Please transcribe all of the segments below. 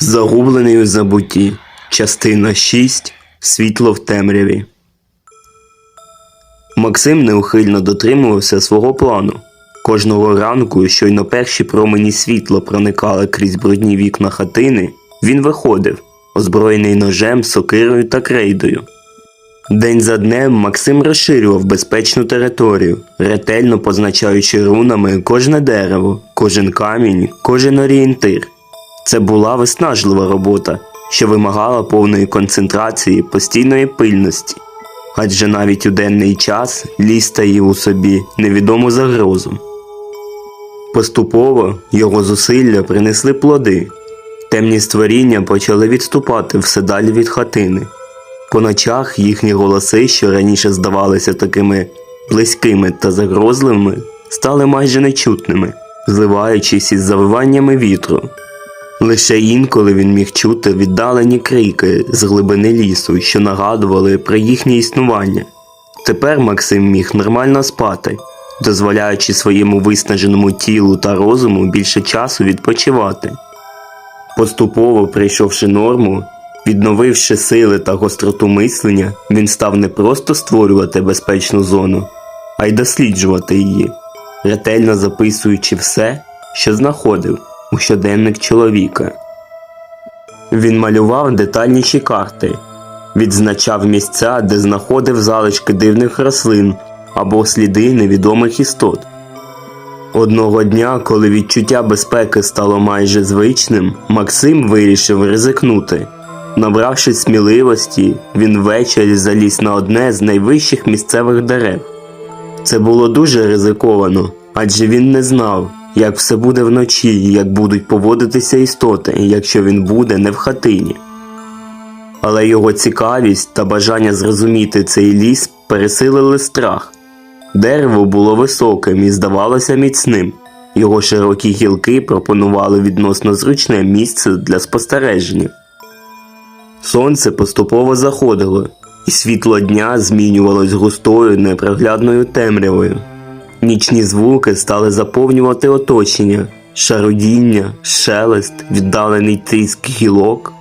Загублений у забутті. Частина 6. Світло в темряві. Максим неухильно дотримувався свого плану. Кожного ранку, щойно перші промені світла проникали крізь брудні вікна хатини, він виходив, озброєний ножем, сокирою та крейдою. День за днем Максим розширював безпечну територію, ретельно позначаючи рунами кожне дерево, кожен камінь, кожен орієнтир. Це була виснажлива робота, що вимагала повної концентрації, постійної пильності. Адже навіть у денний час ліс таїв у собі невідому загрозу. Поступово його зусилля принесли плоди. Темні створіння почали відступати все далі від хатини. По ночах їхні голоси, що раніше здавалися такими близькими та загрозливими, стали майже нечутними, зливаючись із завиваннями вітру. Лише інколи він міг чути віддалені крики з глибини лісу, що нагадували про їхнє існування. Тепер Максим міг нормально спати, дозволяючи своєму виснаженому тілу та розуму більше часу відпочивати. Поступово прийшовши норму, відновивши сили та гостроту мислення, він став не просто створювати безпечну зону, а й досліджувати її, ретельно записуючи все, що знаходив у щоденник чоловіка. Він малював детальніші карти, відзначав місця, де знаходив залишки дивних рослин або сліди невідомих істот. Одного дня, коли відчуття безпеки стало майже звичним, Максим вирішив ризикнути. Набравшись сміливості, він ввечері заліз на одне з найвищих місцевих дерев. Це було дуже ризиковано, адже він не знав, як все буде вночі і як будуть поводитися істоти, якщо він буде не в хатині. Але його цікавість та бажання зрозуміти цей ліс пересилили страх. Дерево було високим і здавалося міцним. Його широкі гілки пропонували відносно зручне місце для спостереження. Сонце поступово заходило, і світло дня змінювалось густою непроглядною темрявою. Нічні звуки стали заповнювати оточення, шародіння, шелест, віддалений тріск гілок.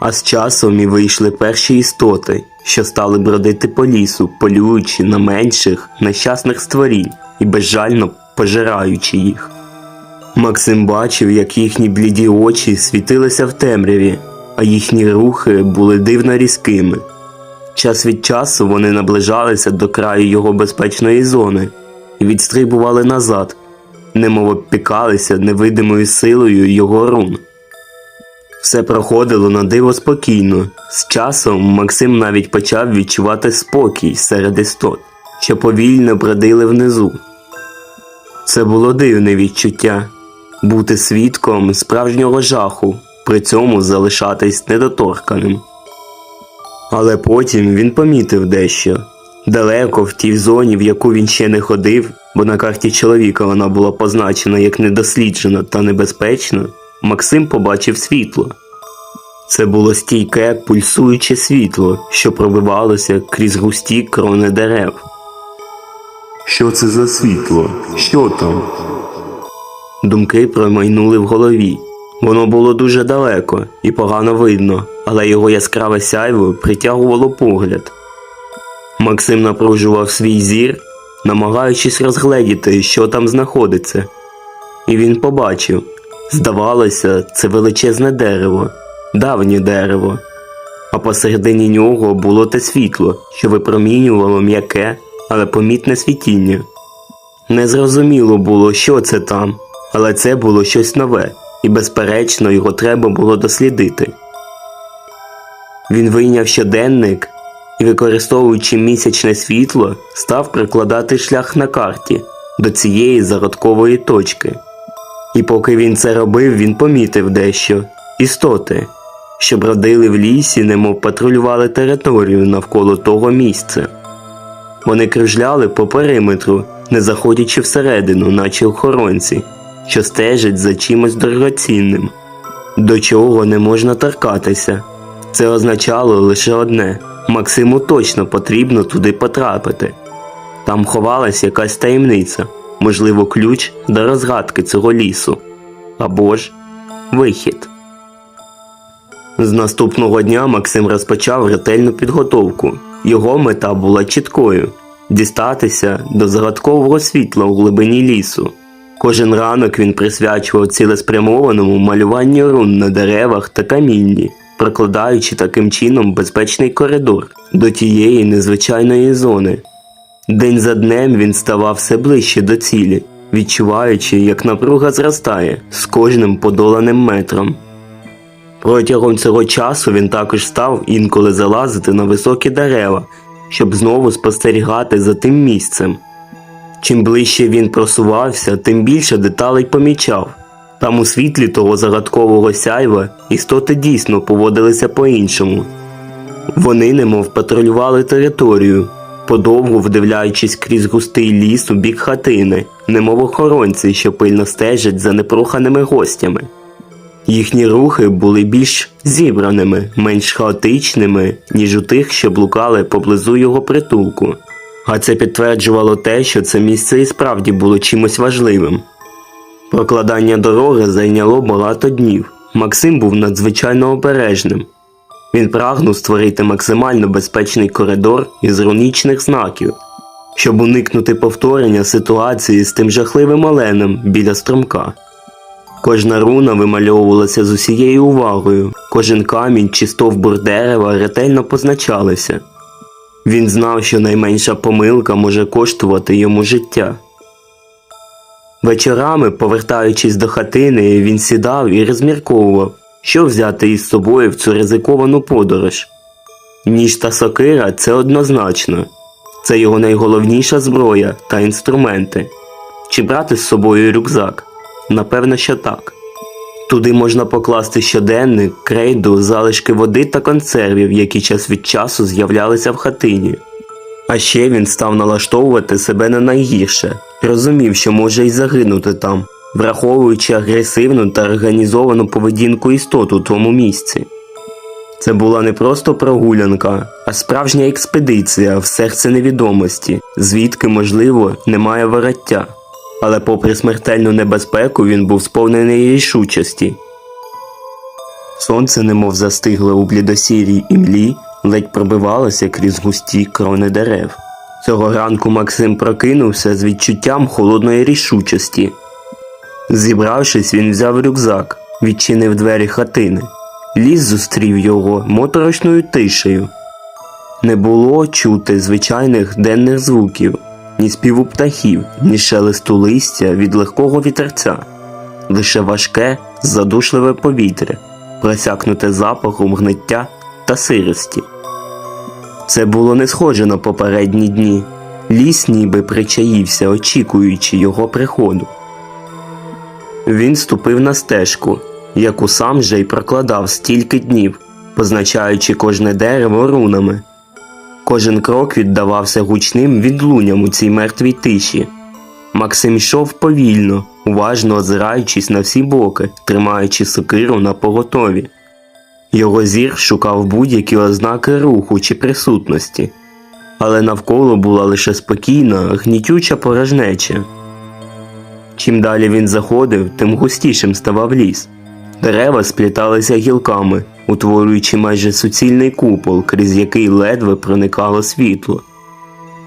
А з часом і вийшли перші істоти, що стали бродити по лісу, полюючи на менших, нещасних створінь і безжально пожираючи їх. Максим бачив, як їхні бліді очі світилися в темряві, а їхні рухи були дивно різкими. Час від часу вони наближалися до краю його безпечної зони і відстрибували назад, немов обпікалися невидимою силою його рун. Все проходило на диво спокійно. З часом Максим навіть почав відчувати спокій серед істот, що повільно бродили внизу. Це було дивне відчуття бути свідком справжнього жаху, при цьому залишатись недоторканим. Але потім він помітив дещо. Далеко в тій зоні, в яку він ще не ходив, бо на карті чоловіка вона була позначена як недосліджена та небезпечна, Максим побачив світло. Це було стійке, пульсуюче світло, що пробивалося крізь густі крони дерев. Що це за світло? Що там? Думки промайнули в голові. Воно було дуже далеко і погано видно, але його яскраве сяйво притягувало погляд. Максим напружував свій зір, намагаючись розгледіти, що там знаходиться. І він побачив здавалося, це величезне дерево, давнє дерево, а посередині нього було те світло, що випромінювало м'яке, але помітне світіння. Незрозуміло було, що це там, але це було щось нове, і, безперечно, його треба було дослідити. Він вийняв щоденник і, використовуючи місячне світло, став прикладати шлях на карті до цієї зародкової точки. І поки він це робив, він помітив дещо істоти, що бродили в лісі, немов патрулювали територію навколо того місця. Вони кружляли по периметру, не заходячи всередину, наче охоронці, що стежать за чимось дорогоцінним, до чого не можна торкатися. Це означало лише одне Максиму точно потрібно туди потрапити. Там ховалась якась таємниця, можливо, ключ до розгадки цього лісу, або ж вихід. З наступного дня Максим розпочав ретельну підготовку. Його мета була чіткою дістатися до загадкового світла у глибині лісу. Кожен ранок він присвячував цілеспрямованому малюванню рун на деревах та камінні, прокладаючи таким чином безпечний коридор до тієї незвичайної зони. День за днем він ставав все ближче до цілі, відчуваючи, як напруга зростає з кожним подоланим метром. Протягом цього часу він також став інколи залазити на високі дерева, щоб знову спостерігати за тим місцем. Чим ближче він просувався, тим більше деталей помічав. Там у світлі того загадкового сяйва істоти дійсно поводилися по-іншому. Вони немов патрулювали територію, подовго вдивляючись крізь густий ліс у бік хатини, немов охоронці, що пильно стежать за непроханими гостями. Їхні рухи були більш зібраними, менш хаотичними, ніж у тих, що блукали поблизу його притулку. А це підтверджувало те, що це місце і справді було чимось важливим. Прокладання дороги зайняло багато днів. Максим був надзвичайно обережним. Він прагнув створити максимально безпечний коридор із рунічних знаків, щоб уникнути повторення ситуації з тим жахливим оленем біля струмка. Кожна руна вимальовувалася з усією увагою, кожен камінь чи стовбур дерева ретельно позначалися. Він знав, що найменша помилка може коштувати йому життя. Вечорами, повертаючись до хатини, він сідав і розмірковував, що взяти із собою в цю ризиковану подорож. Ніж та сокира це однозначно. Це його найголовніша зброя та інструменти. Чи брати з собою рюкзак? Напевно, що так. Туди можна покласти щоденник, крейду, залишки води та консервів, які час від часу з'являлися в хатині. А ще він став налаштовувати себе на найгірше, розумів, що може й загинути там, враховуючи агресивну та організовану поведінку істот у тому місці. Це була не просто прогулянка, а справжня експедиція в серце невідомості, звідки, можливо, немає вороття. Але попри смертельну небезпеку він був сповнений рішучості. Сонце, немов застигле у блідосірій імлі, ледь пробивалося крізь густі крони дерев. Цього ранку Максим прокинувся з відчуттям холодної рішучості. Зібравшись, він взяв рюкзак, відчинив двері хатини. Ліс зустрів його моторошною тишею. Не було чути звичайних денних звуків, ні співу птахів, ні шелесту листя від легкого вітерця, лише важке, задушливе повітря, просякнуте запахом гниття та сирості. Це було не схоже на попередні дні. Ліс ніби причаївся, очікуючи його приходу. Він ступив на стежку, яку сам же й прокладав стільки днів, позначаючи кожне дерево рунами. Кожен крок віддавався гучним відлунням у цій мертвій тиші. Максим йшов повільно, уважно озираючись на всі боки, тримаючи сокиру на поготові. Його зір шукав будь-які ознаки руху чи присутності, але навколо була лише спокійна, гнітюча порожнеча. Чим далі він заходив, тим густішим ставав ліс. Дерева спліталися гілками, утворюючи майже суцільний купол, крізь який ледве проникало світло.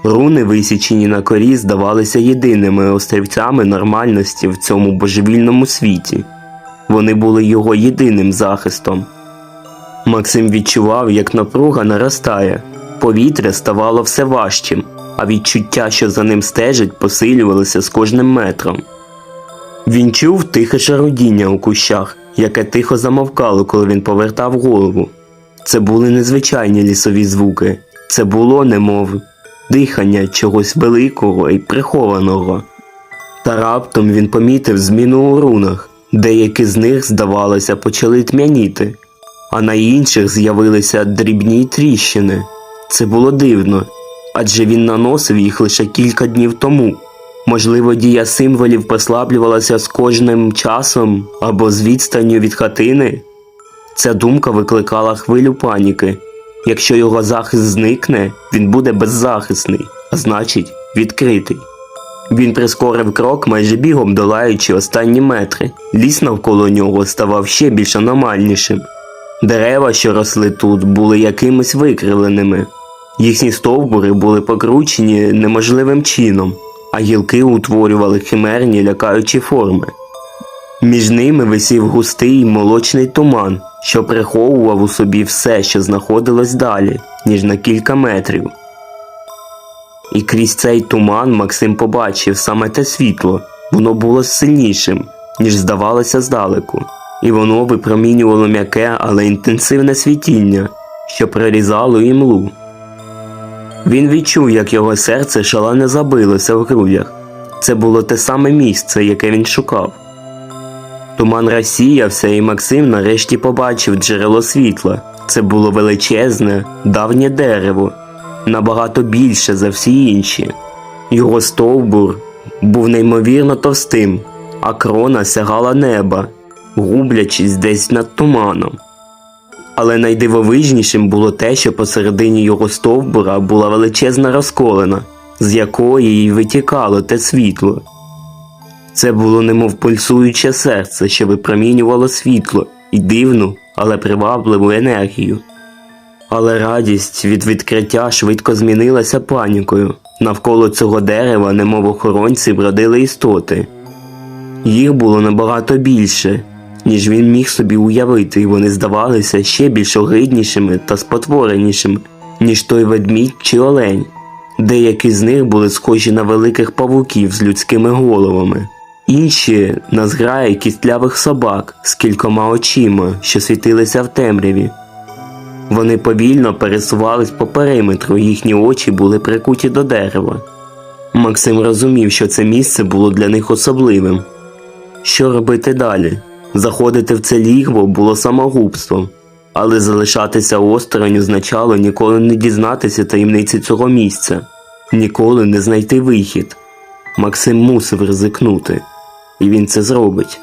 Руни, висічені на корі, здавалися єдиними острівцями нормальності в цьому божевільному світі. Вони були його єдиним захистом. Максим відчував, як напруга наростає, повітря ставало все важчим, а відчуття, що за ним стежить, посилювалося з кожним метром. Він чув тихе шарудіння у кущах, яке тихо замовкало, коли він повертав голову. Це були незвичайні лісові звуки, це було, немов дихання чогось великого і прихованого. Та раптом він помітив зміну у рунах, деякі з них, здавалося, почали тьмяніти, а на інших з'явилися дрібні тріщини. Це було дивно, адже він наносив їх лише кілька днів тому. Можливо, дія символів послаблювалася з кожним часом або з відстанню від хатини. Ця думка викликала хвилю паніки. Якщо його захист зникне, він буде беззахисний, а значить, відкритий. Він прискорив крок, майже бігом долаючи останні метри. Ліс навколо нього ставав ще більш аномальнішим. Дерева, що росли тут, були якимись викривленими. Їхні стовбури були покручені неможливим чином, а гілки утворювали химерні лякаючі форми. Між ними висів густий молочний туман, що приховував у собі все, що знаходилось далі, ніж на кілька метрів. І крізь цей туман Максим побачив саме те світло, воно було сильнішим, ніж здавалося здалеку, і воно випромінювало м'яке, але інтенсивне світіння, що прорізало імлу. Він відчув, як його серце шалено забилося в грудях. Це було те саме місце, яке він шукав. Туман розсіявся, і Максим нарешті побачив джерело світла. Це було величезне, давнє дерево, набагато більше за всі інші. Його стовбур був неймовірно товстим, а крона сягала неба, гублячись десь над туманом. Але найдивовижнішим було те, що посередині його стовбура була величезна розколена, з якої й витікало те світло. Це було немов пульсуюче серце, що випромінювало світло і дивну, але привабливу енергію. Але радість від відкриття швидко змінилася панікою. Навколо цього дерева, немов охоронці, бродили істоти. Їх було набагато більше, ніж він міг собі уявити, і вони здавалися ще більш огиднішими та спотворенішими, ніж той ведмідь чи олень. Деякі з них були схожі на великих павуків з людськими головами, інші на зграї кістлявих собак з кількома очима, що світилися в темряві. Вони повільно пересувались по периметру, їхні очі були прикуті до дерева. Максим розумів, що це місце було для них особливим. Що робити далі? Заходити в це лігво було самогубством, але залишатися осторонь означало ніколи не дізнатися таємниці цього місця, ніколи не знайти вихід. Максим мусив ризикнути, і він це зробить.